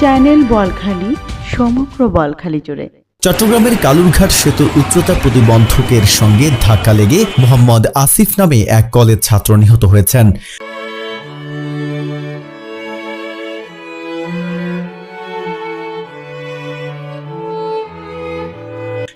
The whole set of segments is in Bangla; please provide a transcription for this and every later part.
চ্যানেল বলখালি, সমগ্র বলখালি জুড়ে। চট্টগ্রামের কালুরঘাট সেতুর উচ্চতা প্রতিবন্ধকের সঙ্গে ধাক্কা লেগে মোহাম্মদ আসিফ নামে এক কলেজ ছাত্র নিহত হয়েছেন।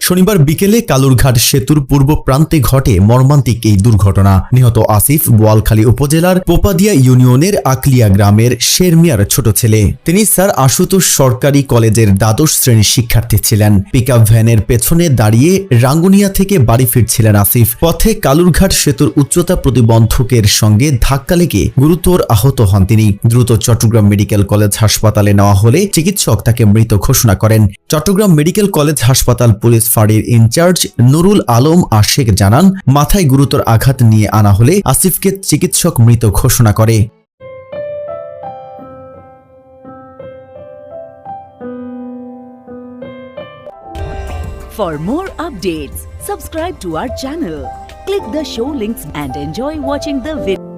শনিবার বিকেলে কালুরঘাট সেতুর পূর্ব প্রান্তে ঘটে মর্মান্তিক এই দুর্ঘটনা। নিহত আসিফ বোয়ালখালী উপজেলার পোপাদিয়া ইউনিয়নের আকলিয়া গ্রামের শেরমিয়ার ছোট ছেলে। তিনি স্যার আশুতোষ সরকারি কলেজের দ্বাদশ শ্রেণির শিক্ষার্থী ছিলেন। পিকআপ ভ্যানের পেছনে দাঁড়িয়ে রাঙ্গুনিয়া থেকে বাড়ি ফিরছিলেন আসিফ। পথে কালুরঘাট সেতুর উচ্চতা প্রতিবন্ধকের সঙ্গে ধাক্কা লেগে গুরুতর আহত হন তিনি। দ্রুত চট্টগ্রাম মেডিকেল কলেজ হাসপাতালে নেওয়া হলে চিকিৎসক তাকে মৃত ঘোষণা করেন। চট্টগ্রাম মেডিকেল কলেজ হাসপাতাল পুলিশ ফাঁড়ির ইনচার্জ নুরুল আলম আশেক জানান মাথায় গুরুতর আঘাত নিয়ে আনা হলে আসিফকে চিকিৎসক মৃত ঘোষণা করে For more updates, subscribe to our channel, click the show links and enjoy watching the video.